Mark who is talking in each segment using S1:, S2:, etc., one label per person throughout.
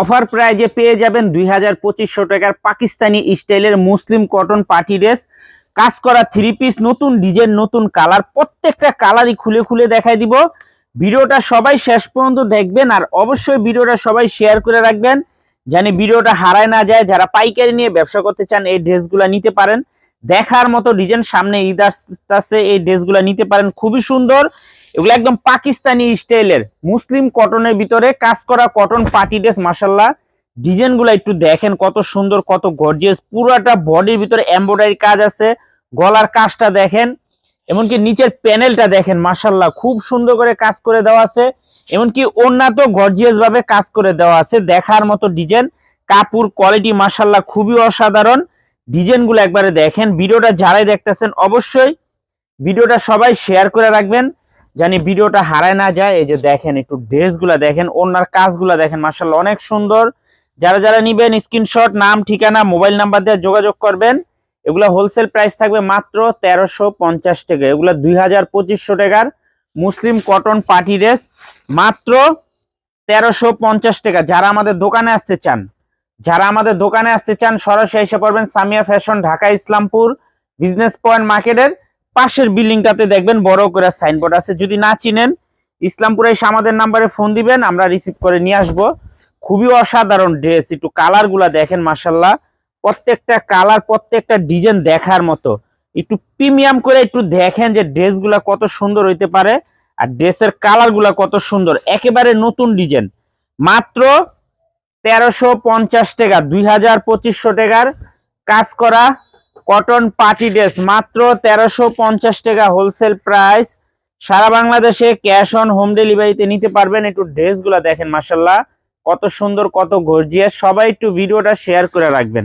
S1: Offer প্রাইজে পেয়ে যাবেন দুই টাকার পাকিস্তানি স্টাইলের মুসলিম কটন পার্টি ড্রেস। কাজ করা থ্রি পিস নতুন ডিজাইন, নতুন কালার, প্রত্যেকটা কালারই খুলে খুলে দেখাই দিব। ভিডিওটা সবাই শেষ পর্যন্ত দেখবেন আর অবশ্যই ভিডিওটা সবাই শেয়ার করে রাখবেন জানি ভিডিওটা হারায় না যায়। যারা পাইকারি নিয়ে ব্যবসা করতে চান, এই ড্রেসগুলো নিতে পারেন। দেখার মতো ডিজাইন সামনে ঈদ আসতেছে, এই ড্রেসগুলো নিতে পারেন। খুবই সুন্দর। এগুলো একদম পাকিস্তানি স্টাইলের। মুসলিম কটনের ভিতরে কাজ করা কটন পার্টি ড্রেস মাসাল্লাহ ডিজাইনগুলো একটু দেখেন কত সুন্দর, কত গর্জিয়াস পুরোটা বডির ভিতরে এমব্রয়ডারি কাজ আছে, গলার কাজটা দেখেন। এমনকি নিচের প্যানেলটা দেখেন মাসাল্লাহ খুব সুন্দর করে কাজ করে দেওয়া আছে। এমনকি অন্যান্য গর্জিয়াস ভাবে কাজ করে দেওয়া আছে, দেখার মতো ডিজাইন। কাপড় কোয়ালিটি মাসাল্লাহ খুবই অসাধারণ। ডিজাইনগুলো একবারে দেখেন, ভিডিওটা যারাই দেখতেছেন অবশ্যই ভিডিওটা সবাই শেয়ার করে রাখবেন। জানি ভিডিওটা হারায় না যায়, এই যে দেখেন একটু ড্রেসগুলা দেখেন, ওনার কাজগুলা দেখেন মাসাল্লাহ অনেক সুন্দর। যারা যারা নিবেন, স্ক্রিনশট, নাম, ঠিকানা, মোবাইল নাম্বার দিয়ে যোগাযোগ করবেন, এগুলা হোলসেল প্রাইস থাকবে মাত্র তেরোশো পঞ্চাশ টাকা। এগুলা দুই হাজার পঁচিশশো টাকার মুসলিম কটন পার্টি ড্রেস মাত্র তেরোশো পঞ্চাশ টাকা। যারা আমাদের দোকানে আসতে চান, যারা আমাদের দোকানে আসতে চান, সরাসরি এসে পড়বেন Samia fashion, Dhaka, Islampur, business point মার্কেটের। পাশের বিল্ডিংটাতে দেখবেন বড় করে সাইনবোর্ড আছে। যদি না চিনেন, ইসলামপুরে এসে আমাদের নাম্বারে ফোন দিবেন, আমরা রিসিভ করে নিয়ে আসব। খুবই অসাধারণ ড্রেস একটু কালারগুলা দেখেন মাসাল্লাহ প্রত্যেকটা কালার প্রত্যেকটা ডিজাইন দেখার মতো। একটু প্রিমিয়াম করে একটু দেখেন যে ড্রেসগুলা কত সুন্দর হইতে পারে, আর ড্রেসের কালারগুলা কত সুন্দর। একেবারে নতুন ডিজাইন মাত্র তেরোশো পঞ্চাশ টাকা, দুই হাজার পঁচিশশো টাকার কাজ করা কটন পার্টি ড্রেস মাত্র তেরোশো পঞ্চাশ টাকা হোলসেল প্রাইস সারা বাংলাদেশে ক্যাশ অন হোম ডেলিভারিতে নিতে পারবেন একটু ড্রেসগুলা দেখেন মাসাল্লাহ কত সুন্দর, কত গর্জিয়াস সবাই একটু ভিডিওটা শেয়ার করে রাখবেন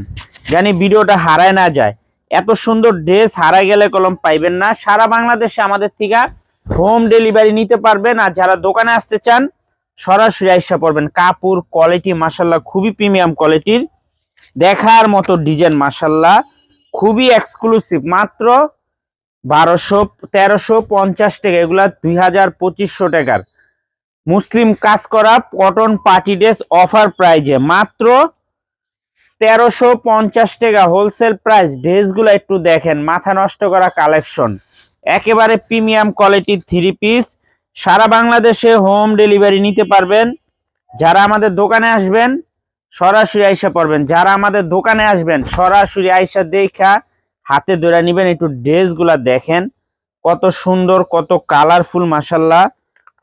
S1: জানি ভিডিওটা হারায় না যায়। এত সুন্দর ড্রেস হারায় গেলে কলম পাইবেন না। সারা বাংলাদেশে আমাদের থেকে হোম ডেলিভারি নিতে পারবেন। আর যারা দোকানে আসতে চান, সরাসরি আইসা পড়বেন। কাপড় কোয়ালিটি মাসাল্লাহ খুবই প্রিমিয়াম কোয়ালিটির দেখার মতো ডিজাইন মাসাল্লাহ খুবই এক্সক্লুসিভ মাত্র বারোশো, তেরোশো পঞ্চাশ টাকা, এগুলা দুই হাজার পঁচিশশো টাকার। মুসলিম কাজ করা কটন পার্টি ড্রেস অফার প্রাইজে মাত্র তেরোশো পঞ্চাশ টাকা হোলসেল প্রাইস ড্রেসগুলো একটু দেখেন, মাথা নষ্ট করা কালেকশন একেবারে প্রিমিয়াম কোয়ালিটির থ্রি পিস সারা বাংলাদেশে হোম ডেলিভারি নিতে পারবেন। যারা আমাদের দোকানে আসবেন সরাসরি আইসা পড়বেন। যারা আমাদের দোকানে আসবেন, সরাসরি আইসা দেখা হাতে ধরে নিবেন, একটু ড্রেসগুলা দেখেন। কত সুন্দর, কত কালারফুল মাসাল্লাহ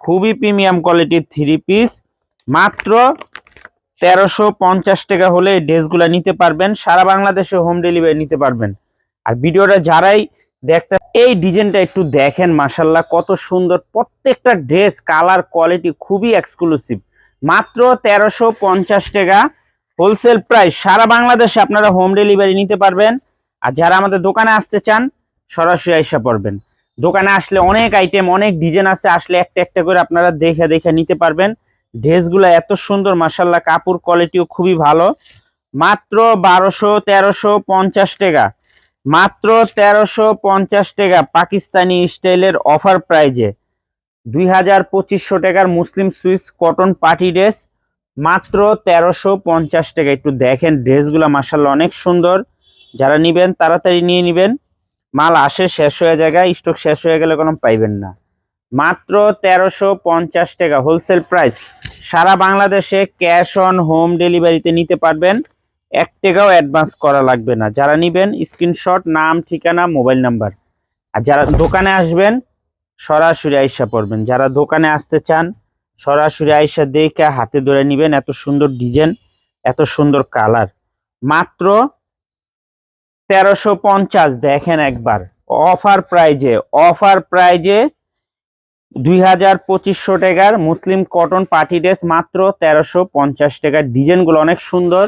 S1: খুবই প্রিমিয়াম কোয়ালিটির থ্রি পিস মাত্র তেরোশো পঞ্চাশ টাকা হলে এই ড্রেসগুলা নিতে পারবেন। সারা বাংলাদেশে হোম ডেলিভারি নিতে পারবেন। আর ভিডিওটা যারাই দেখতে এই ডিজাইনটা একটু দেখেন মাসাল্লাহ কত সুন্দর, প্রত্যেকটা ড্রেস কালার কোয়ালিটি খুবই এক্সক্লুসিভ মাত্র তেরোশো পঞ্চাশ টাকা। হোলসেল প্রাইস সারা বাংলাদেশে আপনারা হোম ডেলিভারি নিতে পারবেন। আর যারা আমাদের দোকানে আসতে চান, সরাসরি আইসা পড়বেন। দোকানে আসলে অনেক আইটেম অনেক ডিজাইন আছে, আসলে একটা একটা করে আপনারা দেখে দেখে নিতে পারবেন। ড্রেসগুলো এত সুন্দর মাসাল্লাহ কাপড় কোয়ালিটিও খুবই ভালো। মাত্র বারোশো, তেরোশো পঞ্চাশ টাকা। মাত্র তেরোশো পঞ্চাশ টাকা পাকিস্তানি স্টাইলের অফার প্রাইজে দুই হাজার পঁচিশশো টাকার muslin Swiss cotton party dress মাত্র তেরোশো পঞ্চাশ টাকা। একটু দেখেন ড্রেসগুলো মাসাল্লাহ অনেক সুন্দর। যারা নিবেন, তাড়াতাড়ি নিয়ে নিবেন। মাল আসে, শেষ হয়ে জায়গায় স্টক শেষ হয়ে গেলে কোনো পাইবেন না। মাত্র তেরোশো পঞ্চাশ টাকা হোলসেল প্রাইস। সারা বাংলাদেশে ক্যাশ অন হোম ডেলিভারিতে নিতে পারবেন। এক টাকাও অ্যাডভান্স করা লাগবে না। যারা নিবেন, স্ক্রিনশট, নাম, ঠিকানা, মোবাইল নাম্বার। আর যারা দোকানে আসবেন সরাসরি আইসা পড়বেন। যারা দোকানে আসতে চান, সরাসরি আইসা দেখে হাতে ধরে নিবেন এত সুন্দর ডিজাইন, এত সুন্দর কালার। মাত্র তেরোশো পঞ্চাশ, দেখেন একবার। অফার প্রাইজে অফার প্রাইজে দুই হাজার পঁচিশশো টাকার মুসলিম কটন পার্টি ড্রেস মাত্র তেরোশো পঞ্চাশ টাকার। ডিজাইনগুলো অনেক সুন্দর।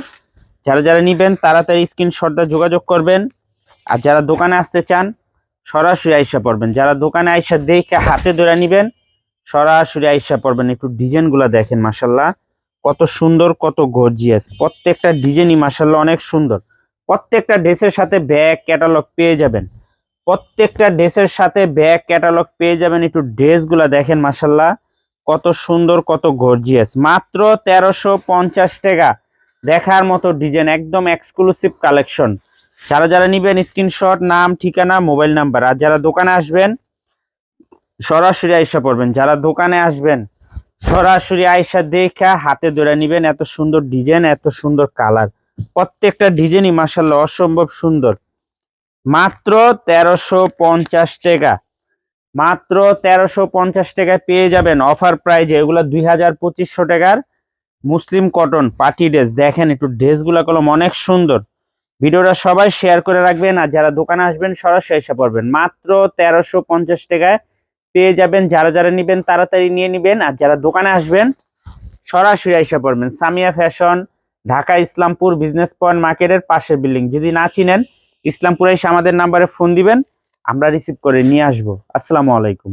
S1: যারা যারা নিবেন, তাড়াতাড়ি স্ক্রিনশটটা যোগাযোগ করবেন। আর যারা দোকানে আসতে চান সরাসরি আইসা পড়বেন। যারা দোকানে আইসা দেখে হাতে ধরে নিবেন, সরাসরি আইসা পড়বেন। একটু ডিজাইনগুলো দেখেন মাসাল্লাহ কত সুন্দর, কত গর্জিয়াস প্রত্যেকটা ডিজাইনই মাসাল্লাহ অনেক সুন্দর। প্রত্যেকটা ড্রেসের সাথে ব্যাগ ক্যাটালগ পেয়ে যাবেন। প্রত্যেকটা ড্রেসের সাথে ব্যাগ ক্যাটালগ পেয়ে যাবেন। একটু ড্রেসগুলো দেখেন মাসাল্লাহ কত সুন্দর, কত গর্জিয়াস মাত্র তেরোশো পঞ্চাশ টাকা। দেখার মতো ডিজাইন, একদম এক্সক্লুসিভ কালেকশন যারা যারা নিবেন স্ক্রিনশট, নাম, ঠিকানা, মোবাইল নাম্বার। আর যারা দোকানে আসবেন, সরাসরি আয়সা পড়বেন। যারা দোকানে আসবেন, সরাসরি আয়সা দেখা হাতে ধরে নিবেন এত সুন্দর ডিজাইন, এত সুন্দর কালার। প্রত্যেকটা ডিজাইনই মাসাল্লাহ অসম্ভব সুন্দর। মাত্র তেরোশো পঞ্চাশ টাকা। মাত্র তেরোশো পঞ্চাশ টাকায় পেয়ে যাবেন অফার প্রাইজে। এগুলো দুই হাজার পঁচিশশো টাকার মুসলিম কটন পার্টি ড্রেস। দেখেন একটু ড্রেসগুলো কলম অনেক সুন্দর। ভিডিওটা সবাই শেয়ার করে রাখবেন আর যারা দোকানে আসবেন, সরাসরি এসে পড়বেন। মাত্র তেরোশো পঞ্চাশ টাকায় পেয়ে যাবেন। যারা যারা নিবেন, তাড়াতাড়ি নিয়ে নিবেন। আর যারা দোকানে আসবেন, সরাসরি এসে পড়বেন। Samia fashion, Dhaka Islampur business point মার্কেটের পাশের বিল্ডিং। যদি না চিনেন, ইসলামপুরে এসে আমাদের নাম্বারে ফোন দিবেন। আমরা রিসিভ করে নিয়ে আসব। আসসালামু আলাইকুম।